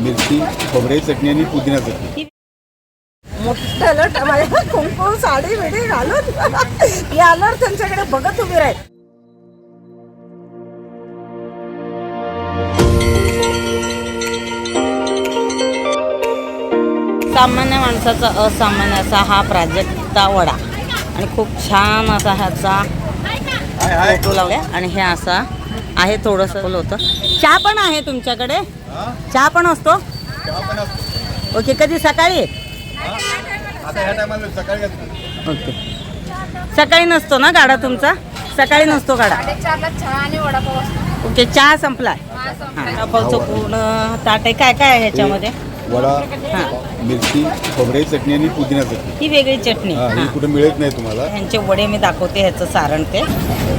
मिरची खोबरे चटणी आणि पुदिना चटणी. मोठं टमाळे कुंकू साडी बिडी घालून यावर त्यांच्याकडे बघत उभी राहील. सामान्य माणसाचा असामान्य असा हा प्राजक्ता वडा. आणि खूप छान असा ह्याचा फोटो लावलाय. आणि हे असा आहे थोडंसं होतं. चहा पण आहे तुमच्याकडे? चहा पण असतो? ओके कधी? सकाळी? आता ह्या टायमाला सकाळी ओके. सकाळी नसतो ना गाडा तुमचा? सकाळी नसतो गाडा. साडेचारला चहा आणि वडापाव असतो. ओके चहा संपला हा, पूर्ण ताट आहे. काय काय आहे ह्याच्यामध्ये? वडा हां. मिरची खोबरे चटणी आणि पुदिना चटणी. ही वेगळी चटणी. हा ही हां. कुठे मिळत नाही तुम्हाला. ह्यांचे वडे मी दाखवते ह्याचं सारण ते.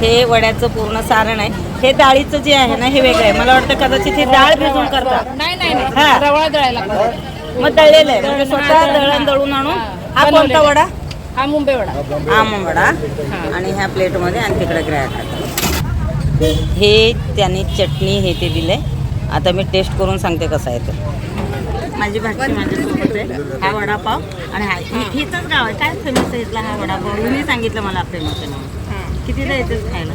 हे वड्याचं पूर्ण सारण आहे. हे डाळीचं जे आहे ना हे वेगळं आहे. मला वाटतं कदाचित हे डाळ भिजून करतात. नाही नाही हा. नाही रवळा दळायला लागतो. मग दळलेलं आहे. म्हणजे स्वतः दळण दळून आणून हा. कोणता वडा? हा मुंबई वडा. हा मग वडा. आणि ह्या प्लेटमध्ये आणि तिकडे ग्रॅ हे त्यांनी चटणी हे ते दिले आता मी टेस्ट करून सांगते कसा आहे तो. माझी भाची माझ्यासोबत आहे. हा वडापाव आणि हा इथंच गाव आहे. काय फेमस आहे इथला हा वडापाव? मी सांगितलं मला फेमस आहे म्हणून कितीदा येतेच खायला?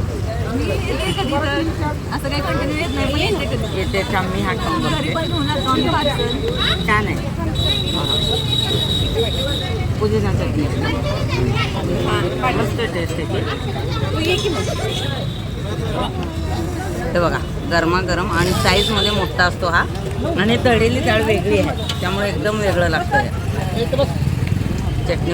असं काही कंटिन्यू येत नाही पण येते कधी. येते मी हा खाऊन घरी बघते पण घेऊन जाऊन पार्सल. छान आहे. पुदिना चटणी. मस्त टेस्ट आहे तू. हे बघा गरमागरम आणि साईजमध्ये मोठा असतो हा. आणि तळलेली डाळ वेगळी आहे त्यामुळे एकदम वेगळं लागतं हे. चटणी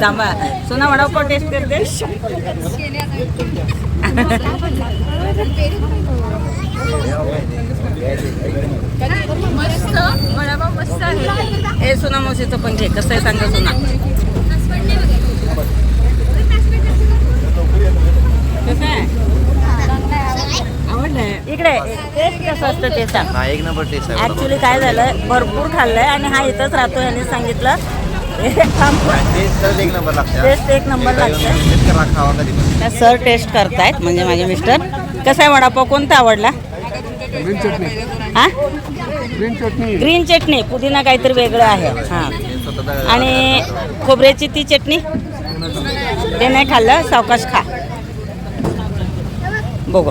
थांबा सोना वडापाव टेस्ट करते. मस्त वडापाव मस्त आहे. हे सोना मावशीचं पण घे कसं आहे सांगा सोना. कसं आहे? आवडलंय इकडे टेस्ट कसं असतं ते सांग. हा एक नंबर टेस्ट आहे ऍक्च्युली काय झालं भरपूर खाल्लंय आणि हा इथंच राहतो यांनी सांगितलं. हे टेस्ट तर एक नंबर लागते टेस्ट एक नंबर लागतं. सर टेस्ट करतायत म्हणजे माझे मिस्टर. कसा आहे वडापाव? कोणता आवडला? हा? ग्रीन चटणी पुदिना काहीतरी वेगळं आहे. हा. आणि खोबऱ्याची ती चटणी? ते नाही खाल्लं? सावकाश खा. बघू.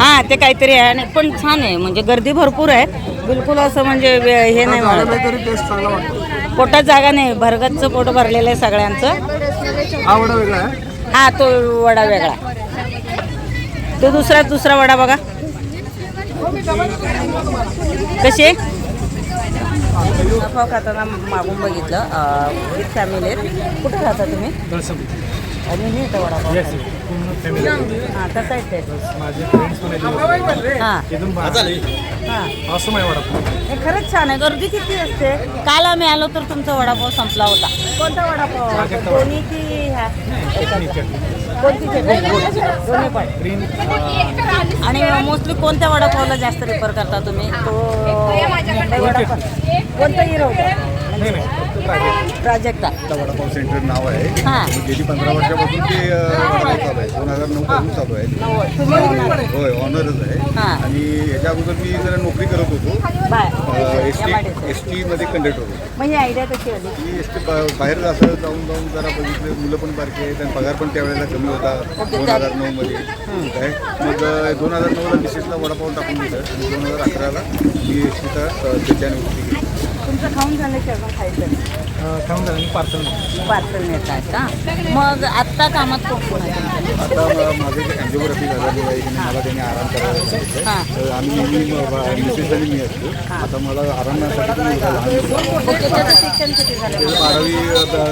हा ते काहीतरी आहे आणि पण छान आहे. म्हणजे गर्दी भरपूर आहे. बिलकुल असं म्हणजे हे नाही वाटत. पोटात जागा नाही. भरगतचं पोट भरलेलं आहे सगळ्यांचं. हा तो वडा वेगळा तो दुसरा दुसरा वडा बघा. कसे पाव खाताना मागून बघितलं. विथ फॅमिली आहेत. कुठे राहता तुम्ही? आणि मी इथं वडापाव. हां कसं आहे ते? हां. हां. हे. खरंच छान आहे. गर्दी किती असते? काल आम्ही आलो तर तुमचा वडापाव संपला होता. कोणता वडापाव? दोन्ही की ह्या कोणती दोन्ही पण आणि मोस्टली कोणत्या वडापावला जास्त रिफर करता तुम्ही? तो मुंबई वडापाव. प्राजक्ता. वडापाव सेंटर नाव आहे. हां. गेली पंधरा वर्षापासून ते अ, वडापाव चालू आहे. दोन हजार नऊ पासून चालू आहे. तुम्ही होणार. होय ऑनरच आहे. हां. आणि ह्याच्या अगोदर मी जरा नोकरी करत होतो. एस टी एस टीमध्ये कंडक्टर होतो. मग ही आयडिया कशी आली मी एस टी बाहेर असं जाऊन जाऊन जरा बघितले. मुलं पण बारकी आहेत आणि पगार पण त्यावेळेला कमी होता. दोन हजार नऊमध्ये काय मग दोन हजार नऊला मिसेसला वडापाव टाकून दिलं. आणि दोन हजार अकराला मी एस टीचा त्याच्याने केली. तुमचं खाऊन झालं की अजून खायचं? खाऊन झालं पार्सल पार्सल नेतात का मग आत्ता कामात कोण कोण आहे तुमच्या? आता म- माझं जे अँजिओग्राफी झाल्यामुळे आहे की नाही, मला त्याने आराम करायला सांगितलं. हां. तर आम्ही नेहमी मिसेस आणि मी असतो. आता मला आरामासाठी पण मुलगा लहान आहे. ओके त्याचं शिक्षण किती झालं? त्याचं बारावी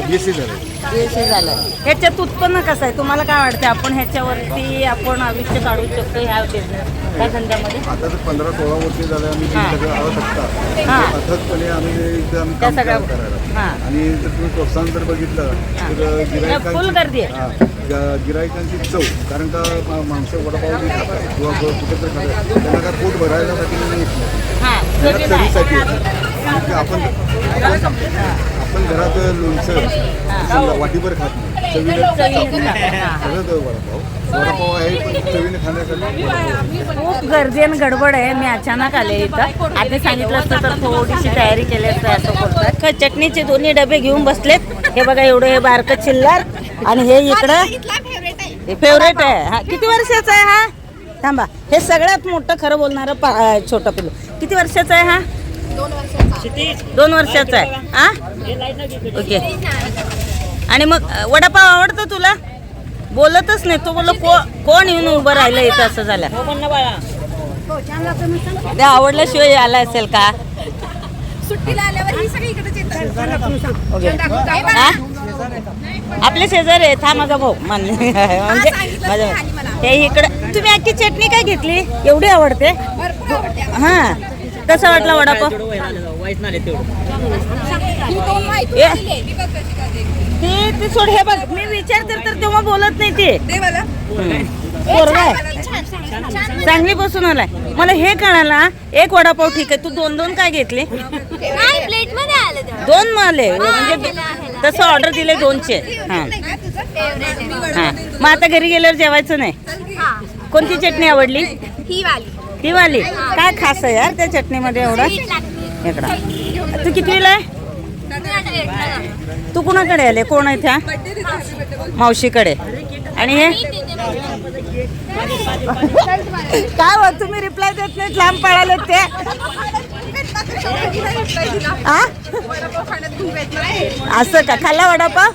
बी एस सी झालं. बीएससी झालं. ह्याच्यात उत्पन्न कसं आहे? तुम्हाला काय वाटतं आपण ह्याच्यावरती आपण आयुष्य काढू शकतो ह्या बिझनेस ह्या धंद्यामध्ये आता तर पंधरा सोळा वर्ष झाले आम्ही ते हां. सगळं आवश्यकता. हां. अथकपणे आम्ही इथं आम्ही त्या काम सगळ्या करायला हां. आणि जर तुम्ही प्रोत्साहन जर बघितलं. तर फुल गर्दी आहे. ग- गिरायकांची चव कारण का मा- माणसं वडापाव जे खातात किंवा कुठे तर खातात. त्यांना काय पोट भरायसाठी नाही येत नाही? हां. चवीला आहे. चवीसाठी आपण आपण घरात लोणचं समजा वाटीभर खात नाही. चवीने सगळं वडापाव. वडापाव आहे चवीने खाण्यासाठी खूप गर्दी आणि गडबड आहे. मी अचानक आले इथं. आधी सांगितलं असतं तर थोडीशी तयारी केली असते असं बोलतात. चटणीचे दोन्ही डबे घेऊन बसलेत. हे बघा एवढं हे बारकं चिल्लर आणि हे इकडं हे फेवरेट आहे. हा किती वर्षाचा आहे हा? थांबा. हे सगळ्यात मोठं खरं बोलणारं पा अं, छोटं पिल्लू. किती वर्षाचा आहे हा? दोन वर्षाचा आहे. हा? ओके. आणि मग अं, वडापाव आवडतो तुला? बोलतच नाही. तो बोललो को कोण येऊन उभं राहिलं इथं असं झालं? ते आवडल्याशिवाय आला असेल का? सुट्टीला आल्यावर ही सगळी? आपले शेजारी आहे हा माझा भाऊ. मान्य म्हणजे माझा. हे इकडं तुम्ही अख्खी चटणी काय घेतली? एवढी आवडते. हा. कसा वाटला वडापाव. मी बघ कशी करते. ते ते सोड हे बघ मी विचारते तर तेव्हा बोलत नाही ते. चांगली बसून आलाय. मला हे कळालं एक वडापाव ठीक आहे. तू दोन दोन काय घेतले? नाही प्लेटमध्ये आलं ते. दोन माले म्हणजे तसं ऑर्डर दिले दोनचे. हां हा, मग आता घरी गेल्यावर जेवायचं नाही? हा, कोणती चटणी आवडली? ही वाली. ती वाली काय खास आहे यार त्या चटणीमध्ये एवढं. इकडं. तू कितवीला आहे. तू कुणाकडे आले? कोण आहे त्या मावशीकडे. आणि हे? काय हो तुम्ही रिप्लाय देत नाहीत लांब पळाले ते. आ? असं का? खाल्ला वडापाव?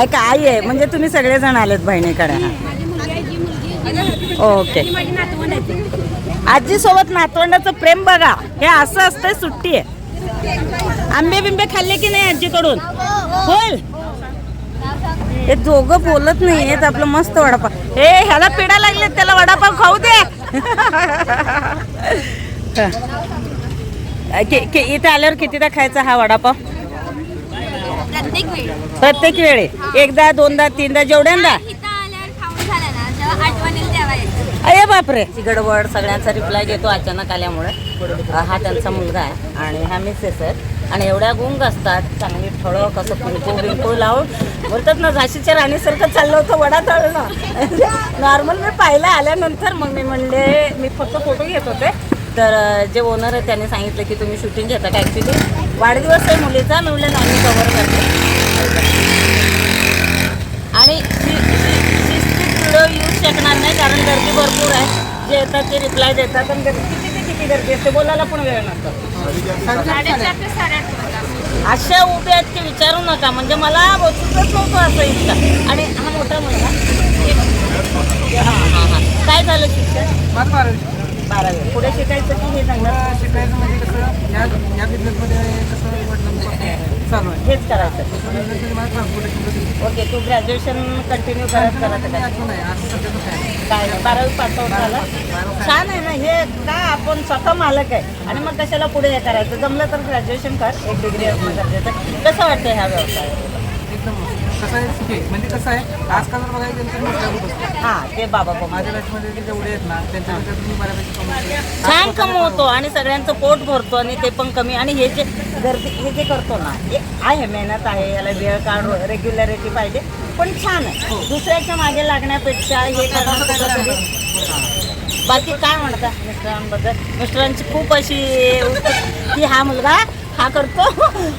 ऐका आई आहे. म्हणजे तुम्ही सगळेजण आलेत बहिणीकडे. हा ओके. आजी सोबत नातवंडाचं प्रेम बघा. हे असं असतंय सुट्टी आहे. आंबे बिंबे खाल्ले की नाही आजीकडून? बोल हे दोघं बोलत नाही आपलं मस्त वडापाव. हे ह्याला पिढा लागले त्याला वडापाव खाऊ दे. इथे आल्यावर कितीदा खायचा हा वडापाव? प्रत्येक वेळी. प्रत्येक वेळी. एकदा दोनदा तीनदा जेवढ्यांदा इथं आल्यावर खाऊन झालं ना जेव्हा आठवण येईल तेव्हा येतं अरे बापरे. गडबड सगळ्यांचा रिप्लाय देतो अचानक आल्यामुळे. हा त्यांचा मुलगा आहे आणि हा मिसेस आहेत आणि एवढ्या गुंग असतात चांगली ठळक असं कुंकू बिंकू लावून बोलतात ना झाशीच्या राणीसारखं चाललं होतं वडा तळणं. नॉर्मल मी पाहिलं आल्यानंतर मग मी म्हणले मी फक्त फोटो घेत होते. तर जे ओनर आहे त्यांनी सांगितलं की तुम्ही शूटिंग घेता का ॲक्च्युली वाढदिवस आहे मुलीचा मी म्हणलं नाही मी कवर करते. आणि व्हिडिओ येऊ शकणार नाही कारण गर्दी भरपूर आहे. जे येतात ते रिप्लाय देतात. पण गर्दी किती ते किती गर्दी असते बोलायला पण वेळ नसतो. साडेचार ते साडेआठ अशा उभे आहेत की विचारू नका. म्हणजे मला बसूनच नव्हतं असं इतका. आणि हा मोठा मुलगा. हां हां हां. काय झालं शिक्षण? बारावी पुढे शिकायचं की हे सांगणार शिकायचं म्हणजे कसं या या बिझनेसमध्ये कसं वडिलांचं चालू आहे. हेच करायचं. ओके तू ग्रॅज्युएशन कंटिन्यू करत करत काय? काय? बारावी पास आउट झाला? छान आहे ना हे का आपण स्वतः मालक आहे? आणि मग कशाला पुढे हे करायचं? जमलं तर ग्रॅज्युएशन कर. एक डिग्री असणं गरजेचं. कसं वाटतं ह्या व्यवसाय एकदम. कसं आहे म्हणजे कसं आहे आजकाल जर बघायला गेलं तर मोठ्या हां ते बाबा कमा माझ्या बॅचमध्ये जे जेवढे आहेत ना तुम्ही बऱ्यापैकी कमवतो छान कमवतो आणि सगळ्यांचं पोट भरतो आणि ते पण कमी. आणि हे जे गर्दी हे जे करतो ना हे आहे मेहनत आहे याला वेळ काढ रेग्युलरिटी पाहिजे. पण छान आहे. दुसऱ्याच्या मागे लागण्यापेक्षा हे करणं कुठंतरी बाकी काय म्हणता मिस्टरांबद्दल? मिस्टरांची खूप अशी उत्सुक- की हा मुलगा हा करतो.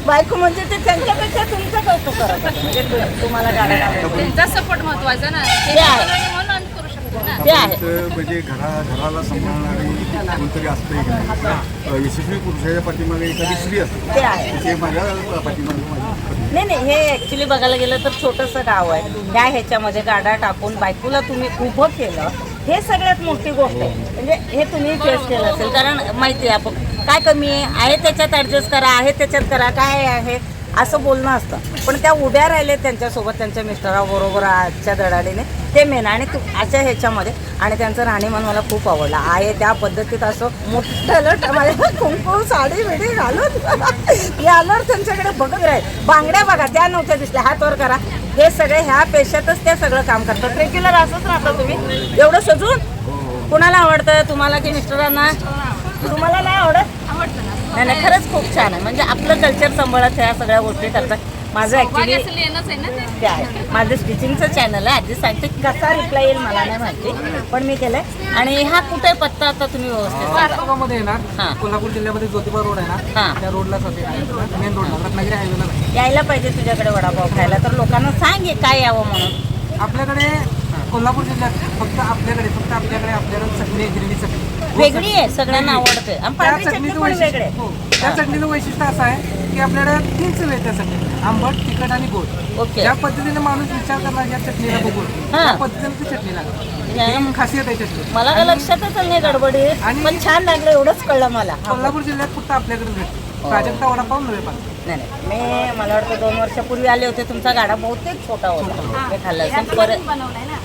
बायको म्हणजे ते त्यांच्यापेक्षा तुमचं कौतुक करत आहे. म्हणजे तु- तुम्हाला. त्यांचा सपोर्ट महत्त्वाचा ना. ते आहे. म्हणून करू शकतो ना. ते आहे. तर म्हणजे घरा घराला सांभाळणारी कोणतरी असते की नाही? अ, यशस्वी पुरुषाच्या पाठीमागे एखादी स्त्री असते. ते आहे. ते माझ्या पाठीमागे माझी पत्नी. नाही नाही हे ऍक्च्युली बघायला गेलं तर छोटंसं गाव आहे. ह्या ह्याच्यामध्ये गाडा टाकून बायकोला तुम्ही उभं केलं हे सगळ्यात मोठी गोष्ट आहे. म्हणजे हे तुम्ही फेस केलं असेल. कारण माहिती आहे आपण. काय कमी आहे? आहे त्याच्यात ॲडजस्ट करा आहे त्याच्यात करा काय आहे? असं बोलणं असतं. पण त्या उभ्या राहिले त्यांच्यासोबत त्यांच्या मिस्टराबरोबर आजच्या दडाडीने ते मेन. आणि तू अशा ह्याच्यामध्ये आणि त्यांचं राहणीमान मला खूप आवडलं. आहे त्या पद्धतीत असं मोठं माझ्या कुंकू साडी बिडी घालून मी आल्यावर त्यांच्याकडे बघत राहील. बांगड्या बघा त्या नव्हत्या दिसल्या. हात वर करा. हे सगळे ह्या पेशातच त्या सगळं काम करतात. रेग्युलर असंच राहता तुम्ही. एवढं सजून? कुणाला आवडतं? तुम्हाला की मिस्टरांना? तुम्हाला नाही आवडत? आवडतं नाही नाही खरंच खूप छान आहे. म्हणजे आपलं कल्चर सांभाळत ह्या सगळ्या गोष्टी करतात. माझं आहे माझं स्टिचिंगचं चॅनल आहे. आधी सांगते कसा रिप्लाय येईल मला नाही माहिती पण मी केलंय. आणि हा कुठे पत्ता आता तुम्ही व्यवस्थित हा. येणार. कोल्हापूर जिल्ह्यामध्ये ज्योतिबा रोड आहे हा. ना त्या रोडलाच असेल मेन रोडला रत्नागिरी हायवेला यायला पाहिजे तुझ्याकडे वडापाव खायला तर लोकांना सांग हे काय यावं म्हणून. आपल्याकडे कोल्हापूर जिल्ह्यात फक्त आपल्याकडे फक्त आपल्याकडे आपल्याकडे चटणी आहे, हिरवी चटणी. वेगळी आहे सगळ्यांना आवडते. त्या चटणीचं वैशिष्ट्य हो. त्या चटणीचं वैशिष्ट्य असं आहे की आपल्याकडे तीन चव आहे त्या चटणी. आंबट तिखट आणि गोड. ओके. ज्या पद्धतीने माणूस विचार करणार या चटणीला बघून. हा. त्या पद्धतीने ती चटणी लागते या- ही खासियत आहे चटणी मला काय लक्षातच नाही गडबडीत. आणि- पण छान लागलं एवढंच कळलं मला. हा. कोल्हापूर जिल्ह्यात फक्त आपल्याकडे भेटते. प्राजक्ता वडापाव नव्हे पण. नाही नाही. मी मला वाटतं दोन वर्षापूर्वी आले होते. तुमचा गाडा बहुतेक छोटा होता. मी खाल्ला असेल. परत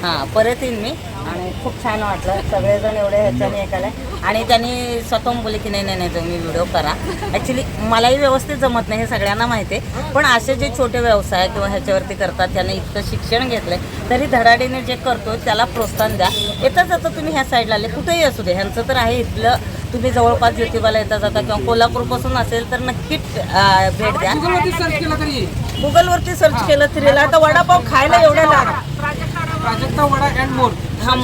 हां परत येईन मी. आणि खूप छान वाटलं. सगळेजण एवढे ह्याच्याने हे केलं आणि त्यांनी स्वतःहून बोलले की नाही नाही नाही तुम्ही व्हिडिओ करा. ॲक्च्युली मलाही व्यवस्थित जमत नाही हे सगळ्यांना माहिती आहे. पण असे जे छोटे व्यवसाय किंवा ह्याच्यावरती करतात त्याने इतकं शिक्षण घेतलंय तरी धडाडीने जे करतो त्याला प्रोत्साहन द्या. येता जाता तुम्ही ह्या साईडला आले. कुठेही असू दे. ह्यांचं तर आहे इथलं तुम्ही जवळपास ज्योतिबाला येता जाता किंवा कोल्हापूरपासून असेल तर नक्कीच अं, भेट द्या. गुगलवरती सर्च केलं तरी. आता वडापाव खायला एवढ्या लाग हा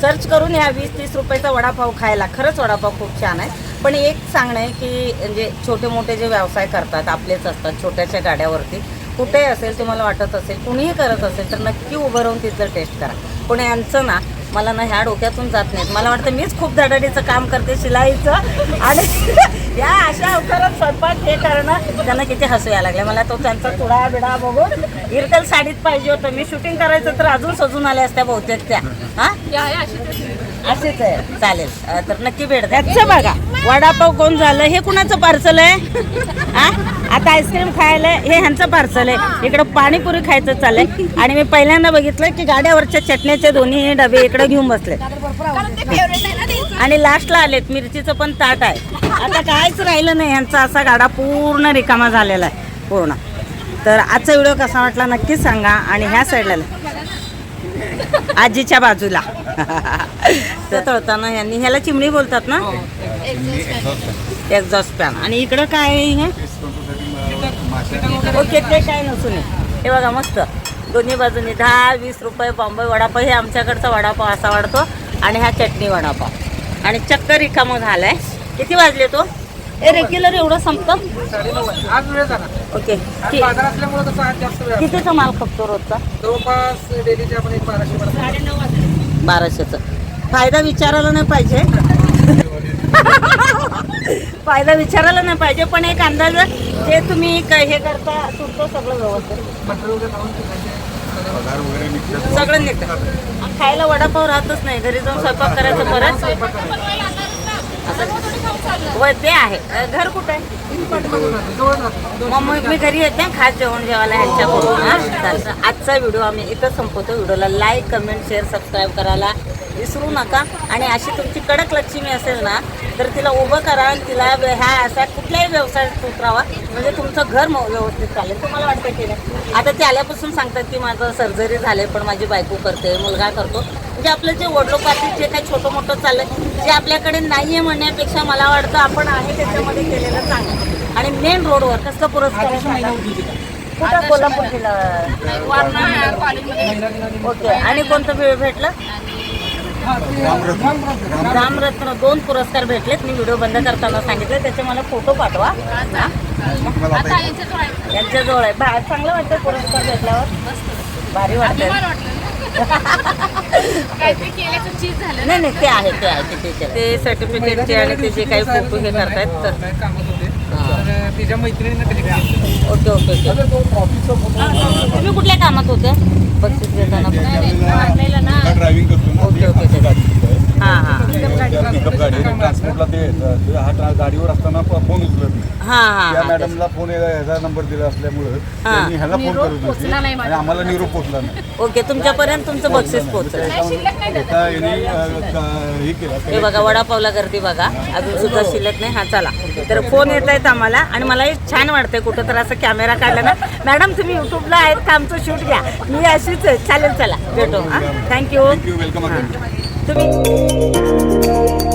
सर्च करून ह्या वीस तीस रुपयाचा वडापाव खायला. खरंच वडापाव खूप छान आहे. पण एक सांगणं आहे की म्हणजे छोटे मोठे जे व्यवसाय करतात आपलेच असतात छोट्याशा गाड्यावरती कुठेही असेल तुम्हाला वाटत असेल कुणीही करत असेल तर नक्की उभं राहून तिथलं टेस्ट करा. पण यांचं ना मला ना ह्या डोक्यातून जात नाहीत. मला वाटतं मीच खूप धडाडीचं काम करते शिलाईचं. आणि या अशा अवतारात स्वयंपाक हे करणं त्यांना किती हसू यायला लागले. मला तो त्यांचा तुडा बिडा बघून इरकल साडीत पाहिजे होतं. मी शूटिंग करायचं तर अजून सजून आल्या असत्या बहुतेक त्या. हां? या या अशी तशी. असेच आहे. चालेल. तर नक्की भेट द्या. बघा. वडापाव कोण झालं? हे कुणाचं पार्सल आहे? हा आता आईस्क्रीम खायला हे ह्यांचं पार्सल आहे. इकडं पाणीपुरी खायचं चाललंय. आणि मी पहिल्यांदा बघितलं की गाड्यावरच्या चटण्याचे दोन्ही डबे इकडे घेऊन बसले आणि लास्टला आलेत. मिरचीचं पण ताट आहे. आता काहीच राहिलं नाही. ह्यांचा असा गाडा पूर्ण रिकामा झालेला आहे. पूर्ण. तर आजचा व्हिडिओ कसा वाटला नक्कीच सांगा. आणि ह्या साईडला आजीच्या बाजूला. तळताना यांनी ह्याला चिमणी बोलतात ना? एक्झॉस्ट फॅन आणि इकडं काय आहे हे? ओके ते काय नसून आहे. हे बघा मस्त. दोन्ही बाजूनी दहा वीस रुपये बॉम्बे वडापाव हे आमच्याकडचा वडापाव असा वाढतो. आणि हा चटणी वडापाव. आणि चक्कर रिकामं झालाय. किती वाजले तो? ए रेग्युलर एवढं संपतं? ओके आज कितीचा माल खपतो रोजचा? जवळपास डेलीचे आपण एक बाराशे बाराशेचं. फायदा विचारायला नाही पाहिजे. फायदा विचारायला नाही पाहिजे पण एक अंदाज जे तुम्ही क- हे करता सुटतो सगळं व्यवस्थित. सगळं निघतं. आणि खायला वडापाव राहतच नाही घरी जाऊन स्वयंपाक करायचं परत. होय ते आहे. घर कुठं आहे? मग मी- घरी येते. खास जेवण जेवायला ह्यांच्याकडून आजचा व्हिडिओ आम्ही इथं संपवतो. व्हिडिओला लाईक कमेंट शेअर सबस्क्राईब करायला विसरू नका. आणि अशी तुमची कडक लक्ष्मी असेल ना तर तिला उभं करा आणि तिला ह्या असा कुठल्याही व्यवसायात उतरावा म्हणजे तुमचं घर व्यवस्थित चालेल. तुम्हाला वाटतं की नाही? आता ते आल्यापासून सांगतात की माझं सर्जरी झाले पण माझी बायको करते मुलगा करतो. म्हणजे आपलं जे वडलोपाती जे काही छोटं मोठं चाललंय जे आपल्याकडे नाही आहे म्हणण्यापेक्षा मला वाटतं आपण आहे त्याच्यामध्ये केलेलं चांगलं. आणि मेन रोडवर कसलं पुरस्कार कुठं? कोल्हापूर जिल्हा. ओके आणि कोणतं भे- भेटलं? रामरत्न दोन पुरस्कार भेटलेत. मी व्हिडिओ बंद करताना सांगितलं त्याचे मला फोटो पाठवा. हा? यांच्याजवळ आहे. चांगलं वाटतं पुरस्कार भेटल्यावर. भारी वाटतं नाही नाही ते आहे ते आहे ते teacher. ते सर्टिफिकेटचे आणि ते जे काही फोटो हे करतायत तर तिच्या मैत्रिणीनं केलं ओके ओके ओके. तुम्ही कुठल्या कामात होते? बक्षीस घेताना वाढलेलं ना. ड्रायव्हिंग करतो ना ओके, ओके. हां हां पिकअप गाडी ट्रान्सपोर्टला ते ते हा गाडीवर असताना फोन उचलत नाही हां. हां त्या हां मॅडमला फोन ह्याचा नंबर दिला. असल्यामुळं त्यांनी ह्याला फोन करत होती आणि. आम्हाला निरोप पोचला नाही. ओके तुमच्यापर्यंत तुमचं बक्षीस पोहोचलं याने हे केलं हे बघा वडापावला गर्दी बघा. अजून सुद्धा शिल्लक नाही. हा चला. तर फोन येत आहेत आम्हाला आणि मलाही छान वाटतंय कुठं तर असं कॅमेरा काढला ना. मॅडम तुम्ही युट्यूबला आहेत का? आमचं शूट घ्या. मी अशीच आहे. चालेल चला. भेटू. हां. थँक्यू थँक्यू वेलकम तुम्ही